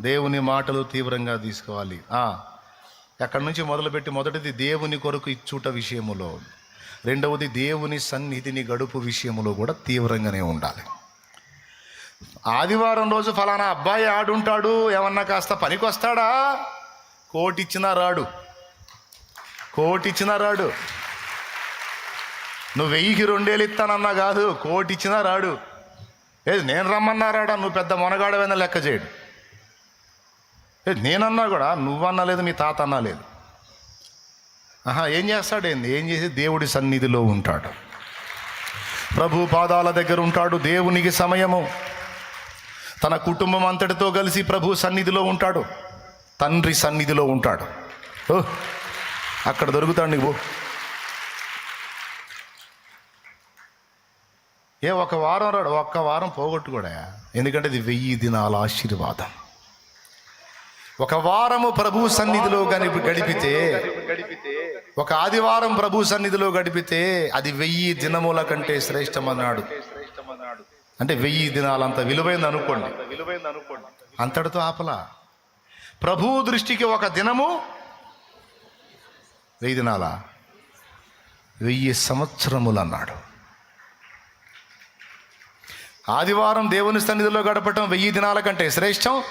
దేవుని మాటలు తీవ్రంగా తీసుకోవాలి. ఎక్కడి నుంచి మొదలుపెట్టి మొదటిది దేవుని కొరకు ఇచ్చుట విషయములో. రెండవది దేవుని సన్నిధిని గడుపు విషయములో కూడా తీవ్రంగానే ఉండాలి. ఆదివారం రోజు ఫలానా అబ్బాయి ఆడుంటాడు ఏమన్నా కాస్త పనికొస్తాడా? కోటిచ్చినా రాడు. కోటిచ్చినా రాడు. నువ్వు వెయ్యికి రెండేళ్ళు ఇస్తానన్నా కాదు కోటిచ్చినా రాడు. ఏది నేను రమ్మన్నారాడా? నువ్వు పెద్ద మొనగాడవైనా లెక్క చేయడు. నేనన్నా కూడా నువ్వన్నా లేదు మీ తాత అన్నా లేదు. ఆహా ఏం చేస్తాడేంది ఏం చేసి దేవుడి సన్నిధిలో ఉంటాడు. ప్రభు పాదాల దగ్గర ఉంటాడు దేవునికి సమయము. తన కుటుంబం అంతటితో కలిసి ప్రభు సన్నిధిలో ఉంటాడు. తండ్రి సన్నిధిలో ఉంటాడు. ఓ అక్కడ దొరుకుతాడు నీవు ఏ ఒక వారం రాడు ఒక్క వారం పోగొట్టుకోడా? ఎందుకంటే ఇది వెయ్యి దినాల ఆశీర్వాదం. ఒక వారము ప్రభు సన్నిధిలో గడిపితే ఒక ఆదివారం ప్రభు సన్నిధిలో గడిపితే అది వెయ్యి దినముల కంటే శ్రేష్టమన్నాడు. అంటే వెయ్యి దినాలంత విలువైంది అనుకోండి. విలువైంది అనుకోండి. అంతటితో ఆపలా. ప్రభు దృష్టికి ఒక దినము వెయ్యి దినాల వెయ్యి సంవత్సరములు అన్నాడు ఆదివారం దేవుని సన్నిధిలో గడపటం వెయ్యి దినాల కంటే శ్రేష్టం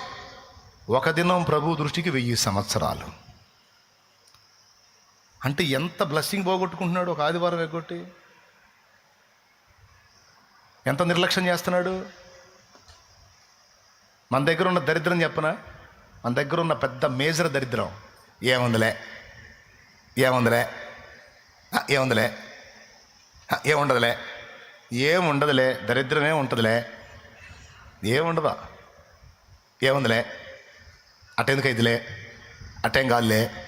ఒక దినం ప్రభు దృష్టికి వెయ్యి సంవత్సరాలు. అంటే ఎంత బ్లెస్సింగ్ పోగొట్టుకుంటున్నాడు ఒక ఆదివారం ఎగ్గొట్టి? ఎంత నిర్లక్ష్యం చేస్తున్నాడు? మన దగ్గర ఉన్న దరిద్రం చెప్పనా? మన దగ్గర ఉన్న పెద్ద మేజర్ దరిద్రం. ఏముందిలే? ఏముందిలే? ఏముందిలే? ఏముండదులే? ఏముండదులే? దరిద్రమే ఉంటుందిలే? ఏముండదా? ఏముందిలే? అటెందుకు ఇదిలే అటెం కాదులే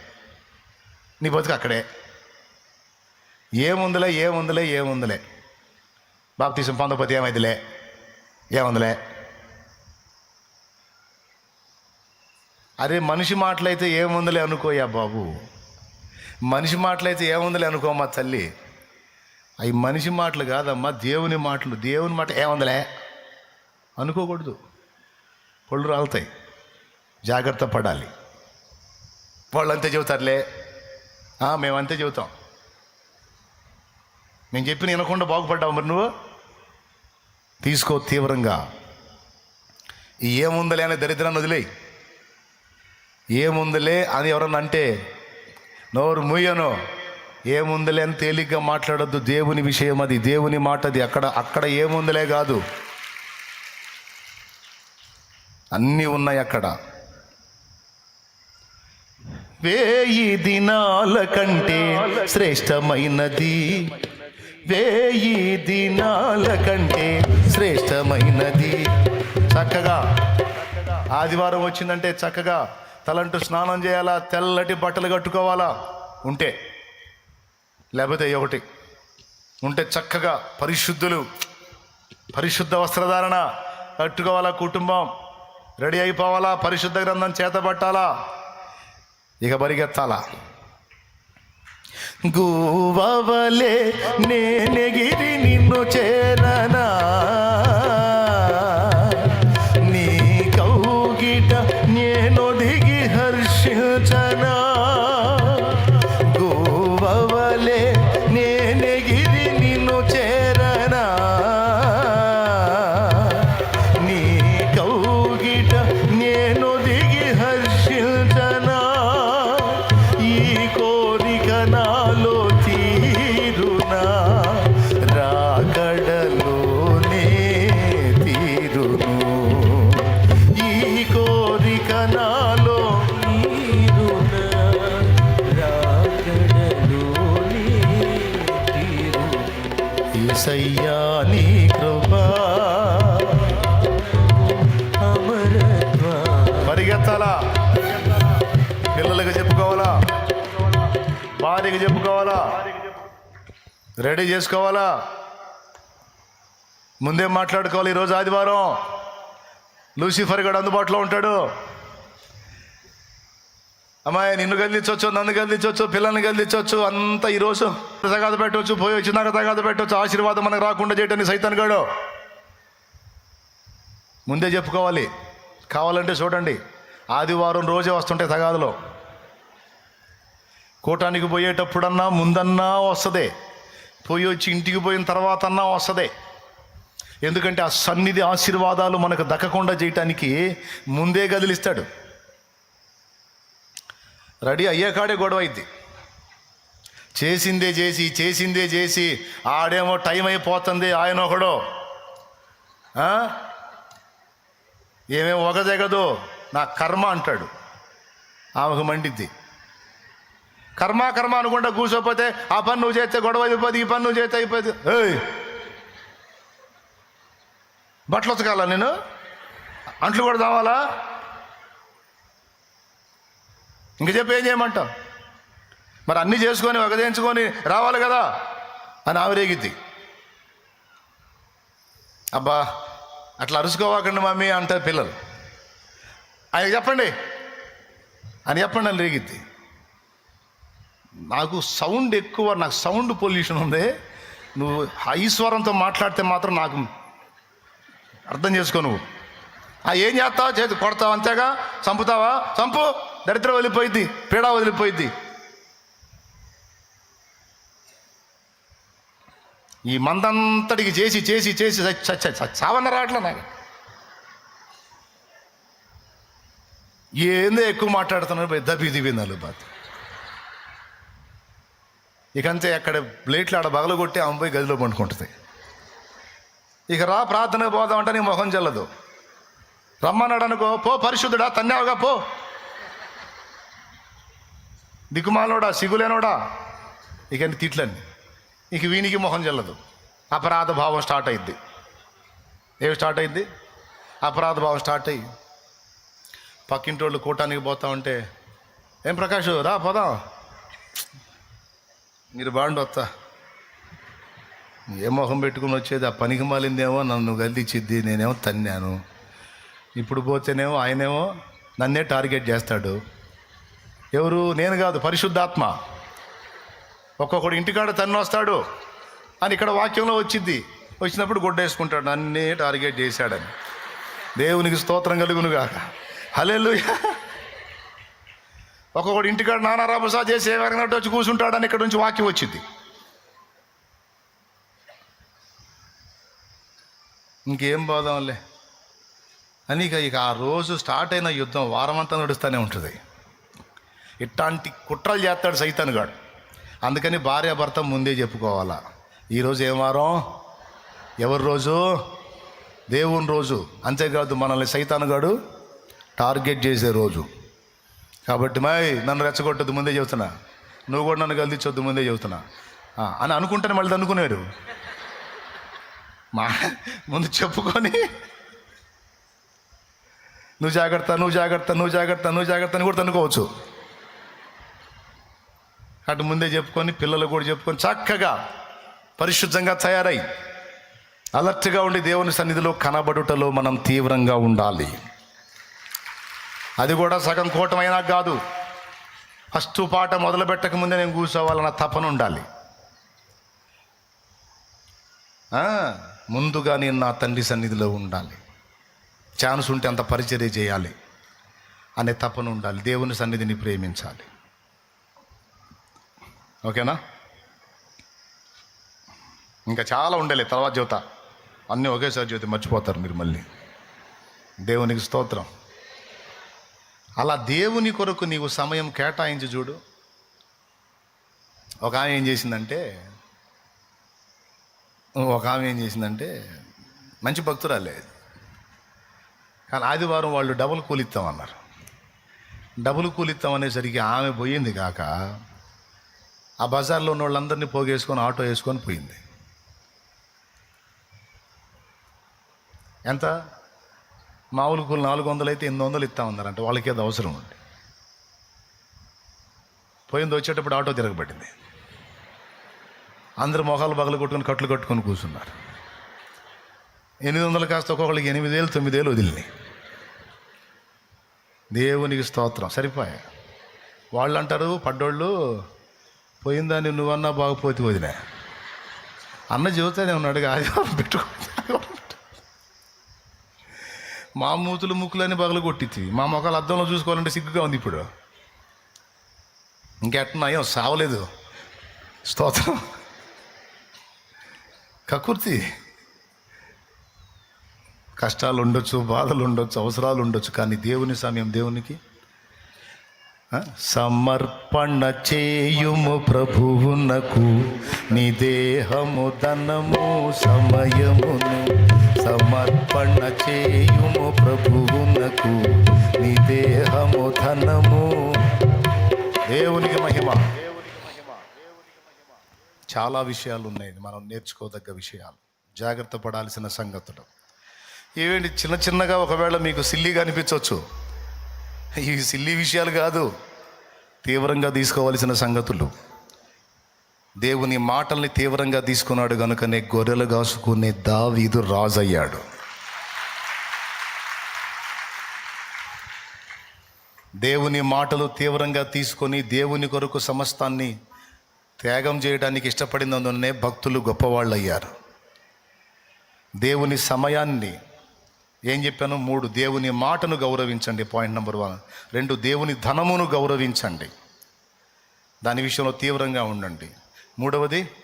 నీ బతుకు అక్కడే. ఏముందిలే ఏముందిలే ఏముందిలే. బాప్తీసం పొందకపోతే ఏమైందిలే ఏముందిలే. అరే మనిషి మాటలైతే ఏముందిలే అనుకోయా బాబు? మనిషి మాటలైతే ఏముందిలే అనుకోమా తల్లి? అవి మనిషి మాటలు కాదమ్మా దేవుని మాటలు. దేవుని మాట ఏముందిలే? అనుకోకూడదు. పళ్ళు రాలుతాయి. జాగ్రత్త పడాలి. వాళ్ళు అంతే చెబుతారులే మేమంతే మేము అంతే చెబుతాం నేను చెప్పిన వినకుండా బాగుపడ్డావు మరి నువ్వు? తీసుకో తీవ్రంగా. ఏముందలే అనే దరిద్రాన్ని వదిలేయి. ఏముందలే అని ఎవరన్నా అంటే నోరు ముయ్యను ఏముందలే అని తేలిగ్గా మాట్లాడద్దు. దేవుని విషయం అది దేవుని మాట అది. అక్కడ అక్కడ ఏముందలే కాదు. అన్నీ ఉన్నాయి అక్కడ. వేయి దినాల కంటే శ్రేష్టమైనది. వేయి దినాల కంటే శ్రేష్టమైనది. చక్కగా ఆదివారం వచ్చిందంటే చక్కగా తలంటూ స్నానం చేయాలా తెల్లటి బట్టలు కట్టుకోవాలా? ఉంటే. లేకపోతే ఒకటి. ఉంటే చక్కగా పరిశుద్ధులు పరిశుద్ధ వస్త్రధారణ కట్టుకోవాలా కుటుంబం. రెడీ అయిపోవాలా పరిశుద్ధ గ్రంథం చేతబట్టాలా ఇక పరిగెత్తాల? గూవలే నేనెగిరి రెడీ చేసుకోవాలా? ముందే మాట్లాడుకోవాలి ఈరోజు ఆదివారం. లూసిఫర్ గడు అందుబాటులో ఉంటాడు. అమ్మాయి నిన్ను గదిలించవచ్చు నన్ను గదిలించవచ్చు పిల్లల్ని గదిలించవచ్చు అంతా ఈరోజు తగాద పెట్టవచ్చు పోయి వచ్చినాక తగాద పెట్టవచ్చు ఆశీర్వాదం మనకు రాకుండా చేయటానికి సైతాన్ గాడు. ముందే చెప్పుకోవాలి. కావాలంటే చూడండి. ఆదివారం రోజే వస్తుంటే తగాదులో. కూటానికి పోయేటప్పుడన్నా ముందన్నా వస్తుంది. పోయి వచ్చి ఇంటికి పోయిన తర్వాత అన్నా వస్తుంది. ఎందుకంటే ఆ సన్నిధి ఆశీర్వాదాలు మనకు దక్కకుండా చేయటానికి ముందే గదిలిస్తాడు. రెడీ అయ్యేకాడే గొడవ అయింది చేసిందే చేసి చేసిందే చేసి ఆడేమో టైం అయిపోతుంది ఆయన ఒకడు. ఏమేమి ఏమేమో ఒక జగదు నా కర్మ అంటాడు. ఆమెకు మండిద్ది. కర్మ కర్మ అనుకుంటా కూర్చోపోతే ఆ పని నువ్వు చేస్తే గొడవ అయిపోద్ది ఈ పని నువ్వు చేస్తే అయిపోతుంది ఏయ్! బట్టలు ఉతకాలా నేను? అంట్లు కూడా తావాలా ఇంక చెప్పి ఏం చేయమంటావు? మరి అన్నీ చేసుకొని వగదేయించుకొని రావాలి కదా? అని ఆవిరేగిద్ది అబ్బా అట్లా అరుచుకోవాకండి మమ్మీ అంటారు పిల్లలు. ఆయన చెప్పండి. అని చెప్పండి అని రేగిద్ది నాకు సౌండ్ ఎక్కువ నాకు సౌండ్ పొల్యూషన్ ఉంది. నువ్వు హై స్వరంతో మాట్లాడితే మాత్రం నాకు అర్థం చేసుకో నువ్వు. ఆ ఏం చేస్తావు? చేతి కొడతావు అంతేగా? చంపుతావా? చంపు. దరిద్రం వదిలిపోయిద్ది. పీడ వదిలిపోయిద్ది. ఈ మందంతటికి చేసి చేసి చేసి చ- చావన్న రావట్లే నాకు. ఏందో ఎక్కువ మాట్లాడుతున్నాడు పెద్ద బీది వినాలి బాత్ ఇకంతే అక్కడ ప్లేట్లు ఆడ బగలగొట్టి ఆమె పోయి గదిలో పండుకుంటుంది. ఇక రా ప్రార్థన పోదామంటే నీ మొహం చెల్లదు రమ్మన్నాడు అనుకో పో పరిశుద్ధుడా తన్నావుగా పో. దిక్కుమాలోడా సిగులేనోడా ఇక తిట్లని తిట్లన్నీ. ఇక వీనికి మొహం చెల్లదు అపరాధ భావం స్టార్ట్ అయింది ఏమి స్టార్ట్ అయింది అపరాధ భావం స్టార్ట్ అయ్యి పక్కింటి వాళ్ళు కూటానికి పోతా ఉంటే ఏం ప్రకాష్ రా పోదాం. మీరు బాగుండి వస్తా ఏ మొహం పెట్టుకుని వచ్చేది ఆ పనికి మాలిందేమో నన్ను గల్దిచ్చిద్ది నేనేమో తన్నాను. ఇప్పుడు పోతేనేమో ఆయనేమో నన్నే టార్గెట్ చేస్తాడు. ఎవరు? నేను కాదు పరిశుద్ధాత్మ. ఒక్కొక్కడు ఇంటికాడ తన్ను వస్తాడు అని ఇక్కడ వాక్యంలో వచ్చింది వచ్చినప్పుడు గుడ్డేసుకుంటాడు నన్నే టార్గెట్ చేశాడని. దేవునికి స్తోత్రం కలుగునుగా హలెలు ఒక్కొక్కడు ఇంటికాడ నానా రభసా చేసి ఎవరినట్టు వచ్చి కూర్చుంటాడని ఇక్కడ నుంచి వాక్యం వచ్చింది. ఇంకేం పోదాంలే అని ఇక ఇక ఆ రోజు స్టార్ట్ అయిన యుద్ధం వారమంతా నడుస్తూనే ఉంటుంది. ఇట్లాంటి కుట్రలు చేస్తాడు సైతాను గాడు. అందుకని భార్య భర్త ముందే చెప్పుకోవాలా. ఈరోజు ఏం వారం? ఎవరి రోజు? దేవుని రోజు. అంతేకాదు మనల్ని సైతాను గాడు టార్గెట్ చేసే రోజు. కాబట్టి మై నన్ను రెచ్చగొట్టద్దు ముందే చెబుతున్నా. నువ్వు కూడా నన్ను గల్దించొద్దు ముందే చెబుతున్నా. అని అనుకుంటేనే మళ్ళీ అనుకునేరు మా ముందు చెప్పుకొని. నువ్వు జాగ్రత్త నువ్వు జాగ్రత్త నువ్వు జాగ్రత్త నువ్వు జాగ్రత్త అని కూడా అనుకోవచ్చు అటు ముందే చెప్పుకొని పిల్లలు కూడా చెప్పుకొని చక్కగా పరిశుద్ధంగా తయారై అలర్ట్గా ఉండి దేవుని సన్నిధిలో కనబడుటలో మనం తీవ్రంగా ఉండాలి. అది కూడా సగం కూటమైనా కాదు. ఫస్ట్ పాట మొదలు పెట్టక ముందే నేను కూర్చోవాలన్న తపన ఉండాలి. ముందుగా నేను నా తండ్రి సన్నిధిలో ఉండాలి. ఛాన్స్ ఉంటే అంత పరిచర్య చేయాలి అనే తపన ఉండాలి. దేవుని సన్నిధిని ప్రేమించాలి. ఓకేనా? ఇంకా చాలా ఉండాలి తర్వాత జ్యోత. అన్నీ ఒకేసారి జ్యోతి మర్చిపోతారు మీరు మళ్ళీ. దేవునికి స్తోత్రం. అలా దేవుని కొరకు నీవు సమయం కేటాయించి చూడు. ఒక ఆమె ఏం చేసిందంటే ఒక ఆమె ఏం చేసిందంటే మంచి భక్తురాలే కానీ ఆదివారం వాళ్ళు డబుల్ కూలిస్తాం అన్నారు. డబుల్ కూలిస్తాం అనేసరికి ఆమె పోయింది కాక ఆ బజార్లో ఉన్న వాళ్ళందరినీ పోగేసుకొని ఆటో వేసుకొని పోయింది. ఎంత? మామూలు కూలి నాలుగు వందలు అయితే ఎనిమిది వందలు ఇస్తా ఉన్నారంట. వాళ్ళకి అది అవసరం ఉంది. పోయింది వచ్చేటప్పుడు ఆటో తిరగబడింది. అందరు మొహాలు బగలు కొట్టుకొని కట్లు కట్టుకొని కూర్చున్నారు. ఎనిమిది వందలు కాస్త ఒక్కొక్కరికి ఎనిమిది వేలు తొమ్మిది వేలు వదిలినాయి. దేవునికి స్తోత్రం. సరిపోయా? వాళ్ళు అంటారు పడ్డోళ్ళు పోయిందని నువ్వన్నా బాగుపోతే వదిలే. అన్న చెబుతానే ఉన్నాడు ఆదివారం పెట్టుకో. మా మూతులు ముక్కులని పగలు కొట్టింది మా మొక్కలు అద్దంలో చూసుకోవాలంటే సిగ్గుగా ఉంది ఇప్పుడు. ఇంకెట్టున్నాయో సావలేదు. స్తోత్రం. కకుర్తి కష్టాలు ఉండొచ్చు బాధలు ఉండొచ్చు అవసరాలు ఉండొచ్చు కానీ దేవుని సమయం దేవునికి. సమర్పణ చేయుము ప్రభువునకు నీ దేహము ధనము సమయమును సమర్పణ చేయుము ప్రభువునకు. నీ దేహము ధనము. దేవునికి మహిమ. చాలా విషయాలు ఉన్నాయి మనం నేర్చుకోదగ్గ విషయాలు. జాగ్రత్త పడాల్సిన సంగతులు. ఏవేంటి చిన్న చిన్నగా ఒకవేళ మీకు సిల్లీగా అనిపించవచ్చు ఈ సిల్లీ విషయాలు కాదు. తీవ్రంగా తీసుకోవాల్సిన సంగతులు. దేవుని మాటల్ని తీవ్రంగా తీసుకున్నాడు కనుకనే గొర్రెలు కాసుకునే దావీదు రాజయ్యాడు. దేవుని మాటలు తీవ్రంగా తీసుకొని దేవుని కొరకు సమస్తాన్ని త్యాగం చేయడానికి ఇష్టపడినందునే భక్తులు గొప్పవాళ్ళు అయ్యారు దేవుని సమయాన్ని ఏం చెప్పాను? మూడు దేవుని మాటను గౌరవించండి. Point number one. రెండు దేవుని ధనమును గౌరవించండి. దాని విషయంలో తీవ్రంగా ఉండండి. మూడవది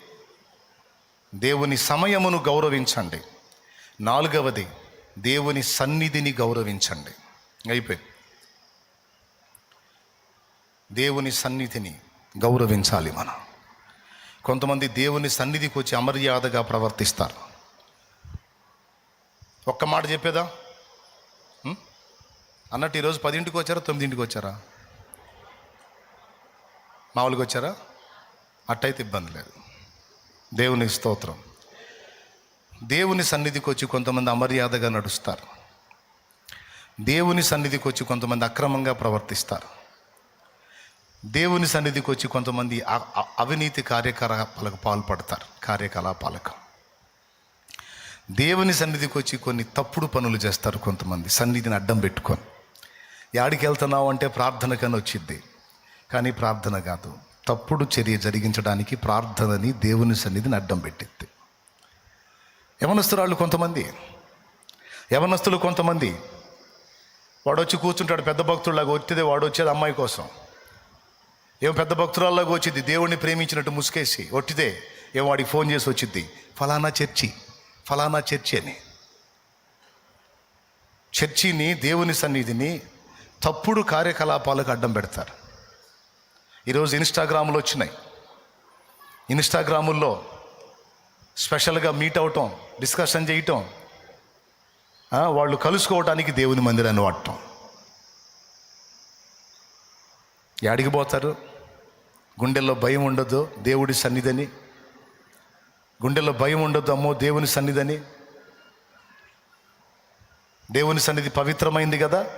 దేవుని సమయమును గౌరవించండి. నాలుగవది దేవుని సన్నిధిని గౌరవించండి. అయిపోయి దేవుని సన్నిధిని గౌరవించాలి మనం. కొంతమంది దేవుని సన్నిధికి వచ్చి అమర్యాదగా ప్రవర్తిస్తారు. ఒక్క మాట చెప్పేదా? అన్నట్టు ఈరోజు పదింటికి వచ్చారా తొమ్మిదింటికి వచ్చారా? మామూలుగా వచ్చారా? అట్టయితే ఇబ్బంది లేదు. దేవుని స్తోత్రం. దేవుని సన్నిధికి వచ్చి కొంతమంది అమర్యాదగా నడుస్తారు. దేవుని సన్నిధికి వచ్చి కొంతమంది అక్రమంగా ప్రవర్తిస్తారు. దేవుని సన్నిధికి వచ్చి కొంతమంది అ- అవినీతి కార్యకలాపాలకు పాల్పడతారు. కార్యకలాపాలకు. దేవుని సన్నిధికి వచ్చి కొన్ని తప్పుడు పనులు చేస్తారు కొంతమంది. సన్నిధిని అడ్డం పెట్టుకొని. యాడికి వెళ్తున్నావు అంటే ప్రార్థనకని వచ్చింది కానీ ప్రార్థన కాదు. తప్పుడు చర్య జరిగించడానికి ప్రార్థనని దేవుని సన్నిధిని అడ్డం పెట్టింది. యవనస్తురాళ్ళు కొంతమంది యవనస్తులు కొంతమంది వాడు వచ్చి కూర్చుంటాడు పెద్ద భక్తుడిలాగా వచ్చితే వాడు వచ్చేది అమ్మాయి కోసం. ఏం పెద్ద భక్తురాల్లాగా వచ్చింది దేవుణ్ణి ప్రేమించినట్టు ముసుకేసి ఒట్టిదే ఏం వాడికి ఫోన్ చేసి వచ్చింది ఫలానా చర్చి ఫలానా చర్చి అని. చర్చిని దేవుని సన్నిధిని తప్పుడు కార్యకలాపాలకు అడ్డం పెడతారు. ఈరోజు ఇన్స్టాగ్రాములు వచ్చినాయి. ఇన్స్టాగ్రాముల్లో స్పెషల్గా మీట్ అవటం డిస్కషన్ చేయటం వాళ్ళు కలుసుకోవటానికి దేవుని మందిరాన్ని వాడటం. యాడికి పోతారు? గుండెల్లో భయం ఉండదు దేవుడి సన్నిధిని. గుండెల్లో భయం ఉండదు అమ్మో దేవుని సన్నిధిని. దేవుని సన్నిధి పవిత్రమైంది కదా?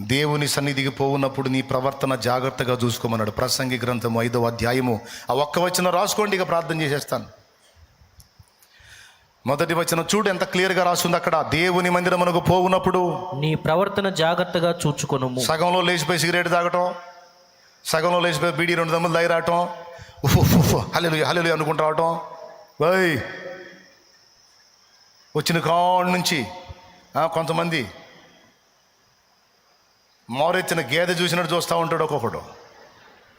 దేవుని సన్నిధికి పోవున్నప్పుడు నీ ప్రవర్తన జాగ్రత్తగా చూసుకోమన్నాడు. ప్రసంగి గ్రంథము ఐదవ అధ్యాయము. ఆ ఒక్క వచనం రాసుకోండి ఇక ప్రార్థన చేసేస్తాను. మొదటి వచనం చూడు ఎంత క్లియర్గా రాస్తుంది అక్కడ. దేవుని మందిరమునకు పోవునప్పుడు నీ ప్రవర్తన జాగ్రత్తగా చూచుకొనుము. సగంలో లేచిపోయి సిగరెట్ తాగటం సగంలో లేచిపోయి బీడీ రెండు దమ్ములు ఉఫ్ హల్లెలు హల్లెలు అనుకుంటూ రావటం. వై వచ్చిన కాడ నుంచి కొంతమంది మోరెత్తిన గేదె చూసినట్టు చూస్తూ ఉంటాడు ఒక్కొక్కడు.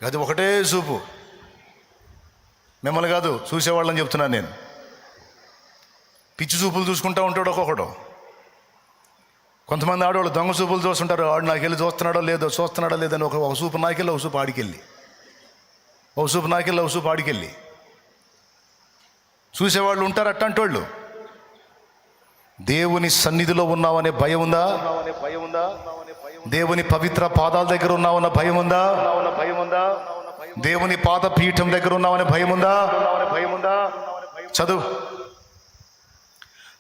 అది ఒకటే చూపు. మిమ్మల్ని కాదు చూసేవాళ్ళని చెప్తున్నాను నేను. పిచ్చి చూపులు చూసుకుంటూ ఉంటాడు ఒక్కొక్కడు. కొంతమంది ఆడవాళ్ళు దొంగ చూపులు చూస్తుంటారు. ఆడు నాకు వెళ్ళి చూస్తున్నాడో లేదో చూస్తున్నాడో లేదని ఒక ఒక చూపు నాకెళ్ళి ఒక చూపు ఆడికెళ్ళి. ఒక చూపు నాకెళ్ళి ఒక చూపు ఆడికెళ్ళి. చూసేవాళ్ళు ఉంటారు అట్టంటోళ్ళు. దేవుని సన్నిధిలో ఉన్నావనే భయం ఉందా? దేవుని పవిత్ర పాదాల దగ్గర ఉన్నావన్న భయం ఉందా? భయం ఉందా దేవుని పాద పీఠం దగ్గర ఉన్నావనే భయం ఉందా? భయం ఉందా చదువు.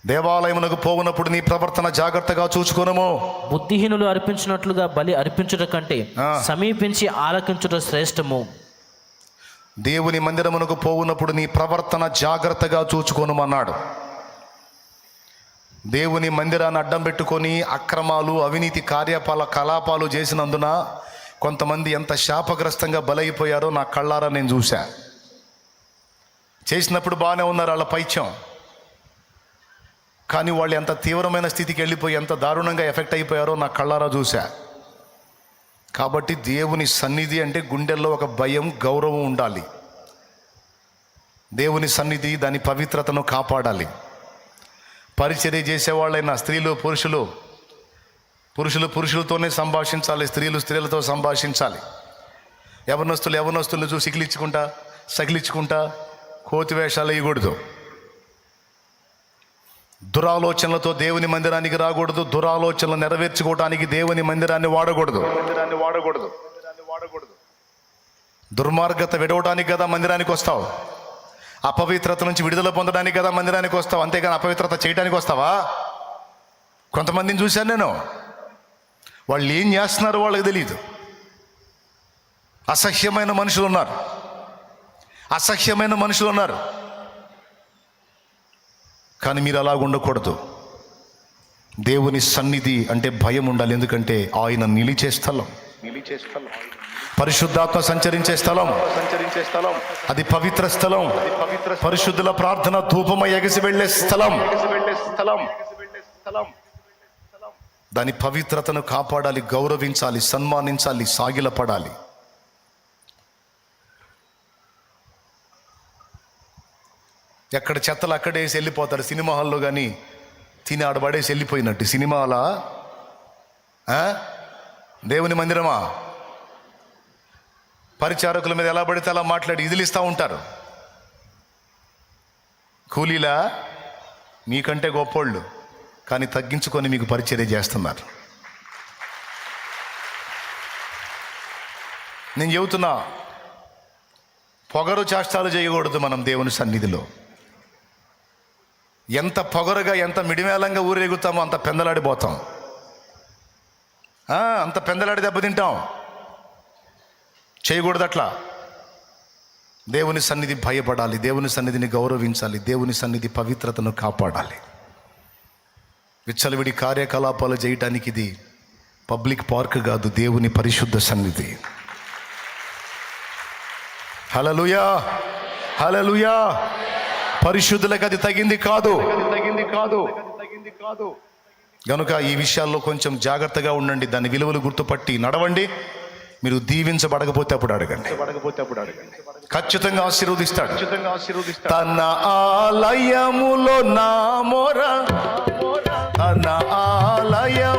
దేవాలయమునకు పోవునప్పుడు నీ ప్రవర్తన జాగ్రత్తగా చూచుకోనము. బుద్ధిహీనులు అర్పించినట్లుగా బలి అర్పించుట కంటే. సమీపించి ఆలకించుట శ్రేష్టము. దేవుని మందిరమునకు పోవునప్పుడు నీ ప్రవర్తన జాగ్రత్తగా చూచుకోనమన్నాడు. దేవుని మందిరాన్ని అడ్డం పెట్టుకొని అక్రమాలు అవినీతి కార్యపాల కలాపాలు చేసినందున కొంతమంది ఎంత శాపగ్రస్తంగా బలైపోయారో నా కళ్ళారా నేను చూశా. చేసినప్పుడు బాగానే ఉన్నారు వాళ్ళ పైత్యం. కానీ వాళ్ళు ఎంత తీవ్రమైన స్థితికి వెళ్ళిపోయి ఎంత దారుణంగా ఎఫెక్ట్ అయిపోయారో నా కళ్ళారా చూశా. కాబట్టి దేవుని సన్నిధి అంటే గుండెల్లో ఒక భయం గౌరవం ఉండాలి. దేవుని సన్నిధి దాని పవిత్రతను కాపాడాలి. పరిచర్య చేసేవాళ్ళైనా స్త్రీలు పురుషులు. పురుషులు పురుషులతోనే సంభాషించాలి స్త్రీలు స్త్రీలతో సంభాషించాలి. యవనస్తులు యవనస్తులను చూసి సిగిలించుకుంటా సగిలించుకుంటా కోతి వేషాలు వేయకూడదు. దురాలోచనలతో దేవుని మందిరానికి రాకూడదు దురాలోచనలు నెరవేర్చుకోవడానికి దేవుని మందిరాన్ని వాడకూడదు. మందిరాన్ని వాడకూడదు వాడకూడదు దుర్మార్గత విడవడానికి కదా మందిరానికి వస్తావు. అపవిత్రత నుంచి విడుదల పొందడానికి కదా మందిరానికి వస్తావు. అంతేగాని అపవిత్రత చేయడానికి వస్తావా? కొంతమందిని చూశాను నేను. వాళ్ళు ఏం చేస్తున్నారో వాళ్ళకి తెలియదు అసహ్యమైన మనుషులు ఉన్నారు. అసహ్యమైన మనుషులు ఉన్నారు. కానీ మీరు అలా ఉండకూడదు. దేవుని సన్నిధి అంటే భయం ఉండాలి. ఎందుకంటే ఆయన నిలిచే స్థలం. నిలిచే స్థలం. పరిశుద్ధాత్మ సంచరించే స్థలం. సంచరించే స్థలం. అది పవిత్ర స్థలం. పవిత్ర పరిశుద్ధుల ప్రార్థన ధూపమ ఎగసి వెళ్ళే స్థలం. స్థలం స్థలం. దాని పవిత్రతను కాపాడాలి గౌరవించాలి సన్మానించాలి సాగిలపడాలి. ఎక్కడ చెత్తలు అక్కడే వేసి వెళ్ళిపోతారు. సినిమా హాల్లో కానీ తిని ఆడ పడేసి వెళ్ళిపోయినట్టు. సినిమాలా? ఆ? దేవుని మందిరమా? పరిచారకుల మీద ఎలా పడితే అలా మాట్లాడి ఇదిలిస్తూ ఉంటారు. కూలీలా మీకంటే గొప్పోళ్ళు కానీ తగ్గించుకొని మీకు పరిచర్య చేస్తున్నారు. నేను చెబుతున్నా పొగరు చేష్టాలు చేయకూడదు మనం దేవుని సన్నిధిలో. ఎంత పొగరుగా ఎంత మిడిమేళంగా ఊరేగుతామో అంత పెందలాడిపోతాం. అంత పెందలాడి దెబ్బతింటాం. చేయకూడదు అట్లా దేవుని సన్నిధి భయపడాలి దేవుని సన్నిధిని గౌరవించాలి దేవుని సన్నిధి పవిత్రతను కాపాడాలి. విచ్చలవిడి కార్యకలాపాలు చేయటానికి ఇది పబ్లిక్ పార్క్ కాదు దేవుని పరిశుద్ధ సన్నిధి. హలలుయా హలలుయా పరిశుద్ధులకు అది తగింది కాదు అది తగింది కాదు తగింది కాదు. గనుక ఈ విషయాల్లో కొంచెం జాగ్రత్తగా ఉండండి దాని విలువలు గుర్తుపట్టి నడవండి. మీరు దీవించబడకపోతే అప్పుడు అడగండి. పడకపోతే అప్పుడు అడగండి. ఖచ్చితంగా ఆశీర్వదిస్తాడు. తన ఆలయములో నా మొర తన ఆలయములో